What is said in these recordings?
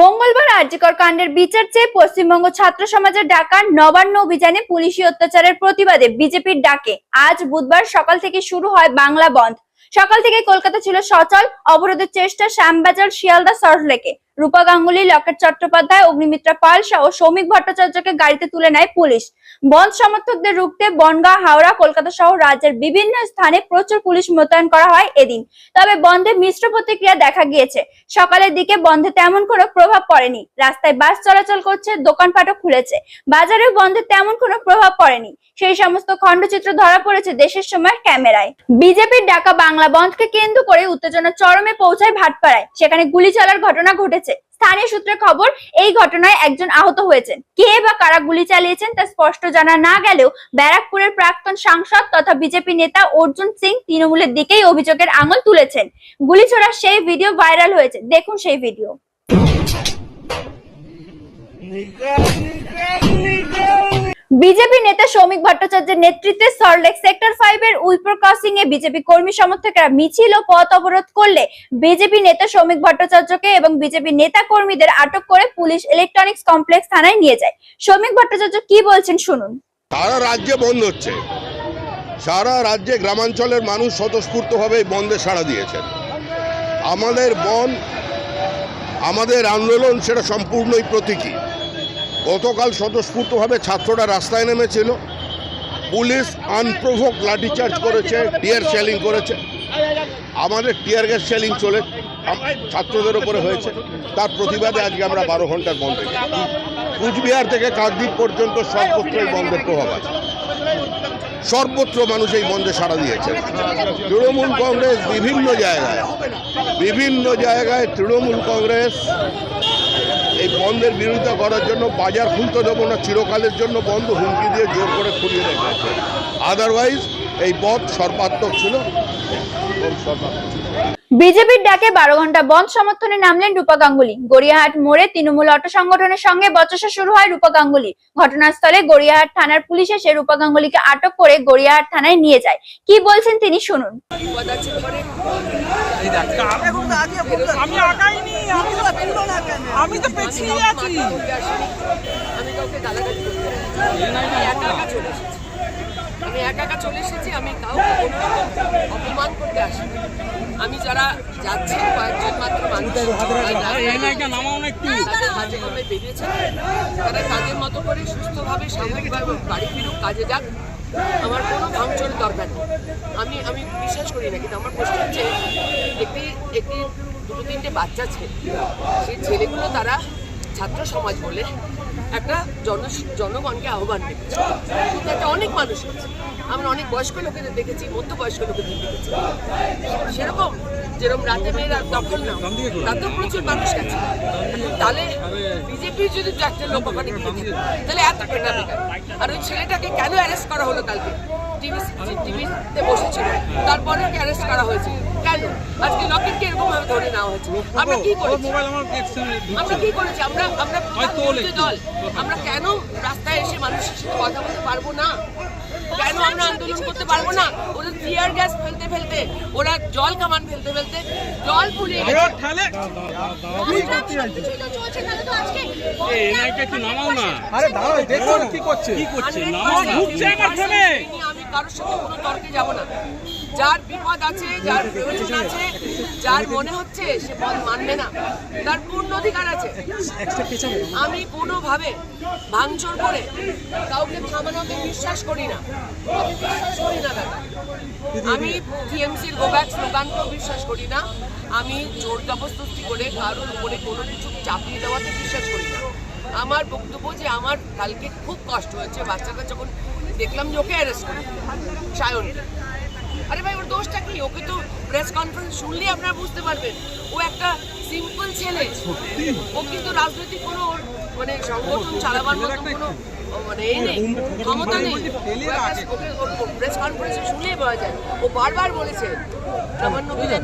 মঙ্গলবার আর্যিকর কাণ্ডের বিচার চেয়ে পশ্চিমবঙ্গ ছাত্র সমাজের ডাকা নবান্ন অভিযানে পুলিশি অত্যাচারের প্রতিবাদে বিজেপির ডাকে। আজ বুধবার সকাল থেকে শুরু হয় বাংলা বন্ধ। সকাল থেকে কলকাতা ছিল সচল, অবরোধের চেষ্টা শ্যামবাজার, শিয়ালদা, সল্টলেকে। রূপা গাঙ্গুলি, লকেট চট্টোপাধ্যায়, অগ্নিমিত্রা পাল সহ সৌমিক ভট্টাচার্যকে গাড়িতে তুলে নেয় পুলিশ। বন্ধ সমর্থকদের রুখতে বনগাঁ, হাওড়া, কলকাতা সহ রাজ্যের বিভিন্ন স্থানে প্রচুর পুলিশ মোতায়েন করা হয় এদিন। তবে বন্ধে মিশ্র প্রতিক্রিয়া দেখা গিয়েছে। সকালের দিকে বন্ধে তেমন কোনো প্রভাব পড়েনি। রাস্তায় বাস চলাচল করছে, দোকানপাটও খুলেছে। বাজারেও বন্ধে তেমন কোনো প্রভাব পড়েনি। সেই সমস্ত খণ্ডচিত্র ধরা পড়েছে দেশের সময় ক্যামেরায়। বিজেপির ডাকা বাংলা বন্ধকে কেন্দ্র করে উত্তেজনা চরমে পৌঁছায় ভাটপাড়ায়। সেখানে গুলি চলার ঘটনা ঘটেছে। স্থানীয় সূত্রে খবর, এই ঘটনায় একজন আহত হয়েছেন। কে বা কারা গুলি চালিয়েছেন তা স্পষ্ট জানা না গেলেও ব্যারাকপুরের প্রাক্তন সাংসদ তথা বিজেপি নেতা অর্জুন সিং তৃণমূলের দিকেই অভিযোগের আঙুল তুলেছেন। গুলি ছোড়ার সেই ভিডিও ভাইরাল হয়েছে। দেখুন সেই ভিডিও। বিজেপি নেতা সৌমিক ভট্টাচার্যের নেতৃত্বে সল্টলেক সেক্টর ফাইভ এর উইপ্রো ক্রসিং এ বিজেপি কর্মী সমর্থকরা মিছিল ও পথ অবরোধ করলে বিজেপি নেতা সৌমিক ভট্টাচার্যকে এবং বিজেপি নেতা কর্মীদের আটক করে পুলিশ ইলেকট্রনিক্স কমপ্লেক্স থানায় নিয়ে যায়। সৌমিক ভট্টাচার্য কি বলছেন শুনুন। সারা রাজ্যে বন্ধ হচ্ছে। সারা রাজ্যে গ্রামাঞ্চলের মানুষ স্বতঃস্ফূর্তভাবে বন্ধে সাড়া দিয়েছেন। আমাদের বন, আমাদের আন্দোলন, সেটা সম্পূর্ণই প্রতীকী। গতকাল স্বতঃস্ফূর্তভাবে ছাত্ররা রাস্তায় নেমেছিল। পুলিশ আনপ্রভোক লাঠিচার্জ করেছে টিয়ার শেলিং করেছে। আমাদের টিয়ার গ্যাস শেলিং চলে ছাত্রদের উপরে হয়েছে। তার প্রতিবাদে আজকে আমরা বারো ঘণ্টার বন্ধ। কুচবিহার থেকে কাকদ্বীপ পর্যন্ত সর্বত্রই বন্ধের প্রভাব আছে। সর্বত্র মানুষ এই বন্ধে সাড়া দিয়েছে। তৃণমূল কংগ্রেস বিভিন্ন জায়গায় বিভিন্ন জায়গায় তৃণমূল কংগ্রেস এই বন্ধের বিরোধিতা করার জন্য বাজার খুলতে দেবো না, চিরকালের জন্য বন্ধ হুমকি দিয়ে জোর করে খুলিয়ে রেখেছে আদারওয়াইজ এই পথ সর্বাত্মক ছিল। বিজেপির ডাকে বারো ঘণ্টা বন্ধ সমর্থনে নামলেন রূপা গাঙ্গুলি। গড়িয়াহাট মোড়ে তৃণমূল অটো সংগঠনের সঙ্গে বচসা শুরু হয় রূপা গাঙ্গুলি। ঘটনাস্থলে গড়িয়াহাট থানার পুলিশ এসে রূপা গাঙ্গুলিকে আটক করে গড়িয়াহাট থানায় নিয়ে যায়। কি বলছেন তিনি শুনুন। আমি তো পেছিয়ে আছি মাথা উঠে আসেনি। আমি কাউকে গালাগালি করতে পারি না। আমি একা একা চলে এসেছি। আমি একা একা চলে এসেছি আমি কাউকে অপমান করতে আসি আমি যারা যাচ্ছি কয়েকজন মাত্র মানুষ। না একটু। তাদের হাতে কমে বেরিয়েছে তারা কাজের মতো করে সুস্থভাবে স্বাভাবিকভাবে বাড়ি ফিরুক কাজে যাক। আমার কোনো ভাঙচুরের দরকার নেই। আমি আমি বিশ্বাস করি না কিন্তু আমার প্রশ্ন হচ্ছে একটি একটি দুটো তিনটে বাচ্চা ছেলে সেই ছেলেগুলো তারা ছাত্র সমাজ বলে একটা জন জনগণকে আহ্বান রেখেছে কিন্তু একটা অনেক মানুষ আছে আমরা অনেক বয়স্ক লোকেদের দেখেছি, মধ্যবয়স্ক লোকেদের দেখেছি। সেরকম যেরকম রাতে মেয়েরা দখল না, তাতেও প্রচুর মানুষ গেছে। তাহলে বিজেপি যদি একটা লোক ওখানে তাহলে এত পেটাবে আর ওই ছেলেটাকে কেন অ্যারেস্ট করা হলো কালকে? টিভি টিভিতে বসেছিল। তারপরে অ্যারেস্ট করা হয়েছে? কেন? আজকে লকেটকে এরকম ভাবে ধরে নেওয়া হয়েছে। আমরা কি করেছি? মোবাইল আমার কি করেছি? আমরা আমরা দল। আমরা কেন রাস্তায় এসে মানুষের সাথে কথা বলতে পারব না? কেন আমরা আন্দোলন করতে পারব না? ওরা টিয়ার গ্যাস ফেলতে ফেলতে ওরা জল কামান ফেলতে ফেলতে জল ফুলিয়ে গেছে। ঠালে এনাকে একটু নামাও না? আরে দাঁড়াও দেখুন কি করছে। কি করছে? আমি নামাও না। ঢুকছে আমার ফোনে আমি কারোর সাথে কোনো তর্কে যাব না। যার বিপদ আছে, যার প্রয়োজন আছে, যার মনে হচ্ছে সে পদ মানবে না। তার পূর্ণ অধিকার আছে। আমি কোনোভাবে ভাঙচুর করে কাউকে থামানোকে বিশ্বাস করি না। বিশ্বাস করি না দাদা। আমি টিএমসির গোব্যাক স্লোগানকেও বিশ্বাস করি না। আমি জোর জবরদস্তি করে কারোর উপরে কোনো কিছু চাপিয়ে দেওয়াতে বিশ্বাস করি না। আমার বক্তব্য যে আমার কালকে খুব কষ্ট হয়েছে। বাচ্চাটা যখন দেখলাম যে ওকে অ্যারেস্ট করে, সায়ন। আরে ভাই ওর দোষটা কি? ওকে তো প্রেস কনফারেন্স শুনলেই আপনারা বুঝতে পারবেন। ও একটা সিম্পল ছেলে। ও কিন্তু রাজনৈতিক কোনো মানে সংগঠন চালাবার মতো কোনো মানে এই নেই। ক্ষমতা নেই। প্রেস কনফারেন্সে শুনলেই পাওয়া যায়। ও বারবার বলেছে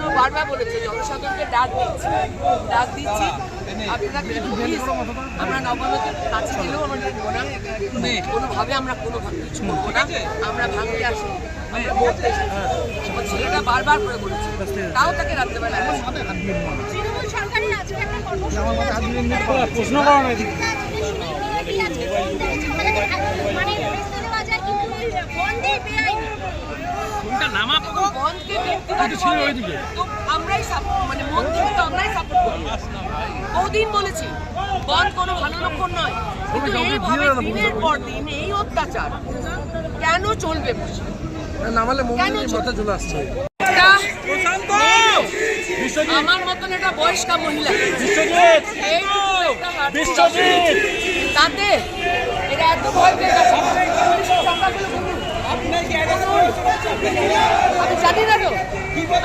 ও বারবার বলেছে জনসাধারণকে ডাক দিচ্ছি ডাক দিচ্ছি। আপনারা আমরা কাছে আমাদের কোনোভাবে আমরা কোনোভাবে কিছু করব না। আমরা ভাঙতে আসি ও ছেলেটা বারবার করে বলেছে। তাও তাকে রাত্রেবেলা প্রশ্ন করো না মানে বেচতে দেওয়া যায় কিন্তু এই বন্ধই বেআইনি তো বন্ধকে ব্যক্তিগতভাবে তো আমরাই সাপ- মানে মন থেকে তো আমরাই সাপোর্ট বহুদিন বলেছি বন্ধ কোনো ভালো লক্ষণ নয়। কিন্তু এইভাবে দিনের পর দিন এই অত্যাচার কেন চলবে নামালে কেন মাথা চলে আসছে। আমার মতন বয়স্কা মহিলা। তাতে এত ভয় পেয়ে গেছে। আমি জানি না তো?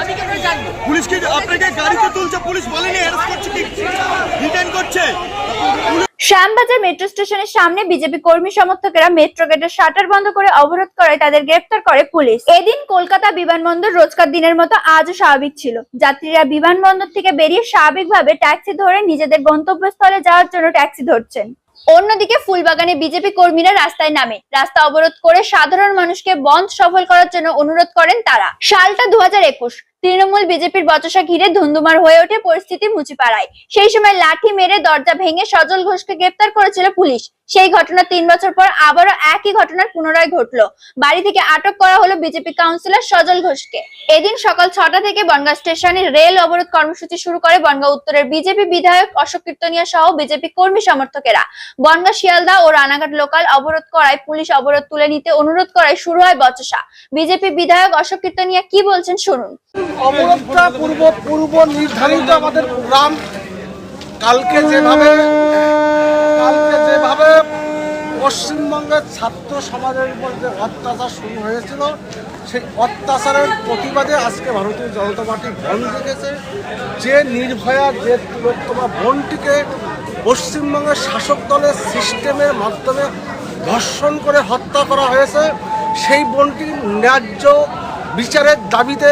আমি কেন জানব? পুলিশ কি আপনাকে গাড়িতে তুলছে? পুলিশ বলেনি অ্যারেস্ট করছে কি রিটার্ন করছে শ্যামবাজার মেট্রো স্টেশনের সামনে বিজেপি কর্মী সমর্থকেরা মেট্রো গেটের শাটার বন্ধ করে অবরোধ করায় তাদের গ্রেফতার করে পুলিশ। এদিন কলকাতা বিমানবন্দর রোজকার দিনের মতো আজও স্বাভাবিক ছিল। যাত্রীরা বিমানবন্দর থেকে বেরিয়ে স্বাভাবিকভাবে ট্যাক্সি ধরে নিজেদের গন্তব্যস্থলে যাওয়ার জন্য ট্যাক্সি ধরছেন। অন্যদিকে ফুলবাগানে বিজেপি কর্মীরা রাস্তায় নামে। রাস্তা অবরোধ করে সাধারণ মানুষকে বন্ধ সফল করার জন্য অনুরোধ করেন তারা। সালটা দু হাজার একুশ তৃণমূল বিজেপির বচসা ঘিরে ধুন্ধুমার হয়ে ওঠে পরিস্থিতি মুচিপাড়ায়। সেই সময় লাঠি মেরে দরজা ভেঙে সজল ঘোষকে গ্রেপ্তার করেছিল পুলিশ। সেই ঘটনা তিন বছর পর আবারও একই ঘটনার পুনরায় ঘটলো। বাড়ি থেকে আটক করা হলো বিজেপি কাউন্সিলর সজল ঘোষকে। এদিন সকাল ছটা থেকে বনগাঁ স্টেশনে রেল অবরোধ কর্মসূচি শুরু করে বনগাঁ উত্তরের বিজেপি বিধায়ক অশোক কীর্তনিয়া সহ বিজেপি কর্মী সমর্থকেরা। বনগাঁ শিয়ালদা ও রানাঘাট লোকাল অবরোধ করায় পুলিশ অবরোধ তুলে নিতে অনুরোধ করায় শুরু হয় বচসা। বিজেপি বিধায়ক অশোক কীর্তনিয়া কি বলছেন শুনুন। অবরোধটা পূর্ব পূর্ব নির্ধারিত আমাদের প্রোগ্রাম। কালকে যেভাবে কালকে পশ্চিমবঙ্গের ছাত্র সমাজের উপর যে অত্যাচার শুরু হয়েছিল। সেই অত্যাচারের প্রতিবাদে আজকে ভারতীয় জনতা পার্টি বন্ধ রেখেছে যে নির্ভয়া, যে তিলোত্তমা বোনটিকে পশ্চিমবঙ্গের শাসক দলের সিস্টেমের মাধ্যমে ধর্ষণ করে হত্যা করা হয়েছে, সেই বোনটির ন্যায্য বিচারের দাবিতে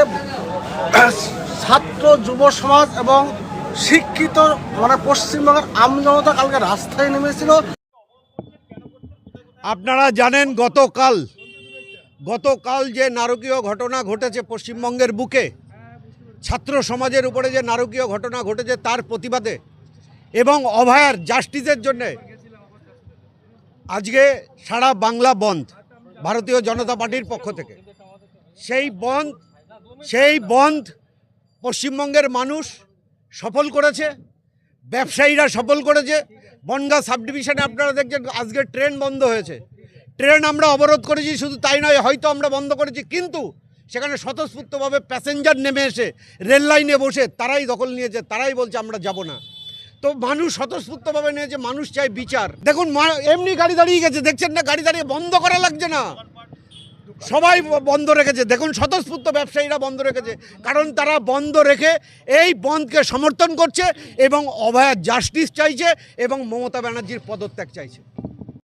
ছাত্র যুব সমাজ এবং শিক্ষিত মানে পশ্চিমবঙ্গের আমজনতা কালকে রাস্তায় নেমেছিল। আপনারা জানেন গতকাল গতকাল যে নারকীয় ঘটনা ঘটেছে পশ্চিমবঙ্গের বুকে, ছাত্র সমাজের উপরে যে নারকীয় ঘটনা ঘটেছে তার প্রতিবাদে এবং অভয়ার জাস্টিসের জন্যে আজকে সারা বাংলা বন্ধ, ভারতীয় জনতা পার্টির পক্ষ থেকে। সেই বন্ধ সেই বন্ধ পশ্চিমবঙ্গের মানুষ সফল করেছে, ব্যবসায়ীরা সফল করেছে বনগাঁ সাব ডিভিশনে আপনারা দেখছেন আজকে ট্রেন বন্ধ হয়েছে। ট্রেন আমরা অবরোধ করেছি, শুধু তাই নয়, হয়তো আমরা বন্ধ করেছি, কিন্তু সেখানে স্বতঃস্ফূর্তভাবে প্যাসেঞ্জার নেমে এসে, রেল লাইনে বসে তারাই দখল নিয়েছে, তারাই বলছে আমরা যাব না। তো মানুষ স্বতঃস্ফূর্তভাবে নিয়েছে মানুষ চায় বিচার। দেখুন এমনি গাড়ি দাঁড়িয়ে গেছে, দেখছেন না? গাড়ি দাঁড়িয়ে বন্ধ করা লাগছে না। সবাই বন্ধ রেখেছে। দেখুন, স্বতঃস্ফূর্ত ব্যবসায়ীরা বন্ধ রেখেছে। কারণ তারা বন্ধ রেখে এই বন্ধকে সমর্থন করছে এবং অভয়া জাস্টিস চাইছে এবং মমতা ব্যানার্জির পদত্যাগ চাইছে।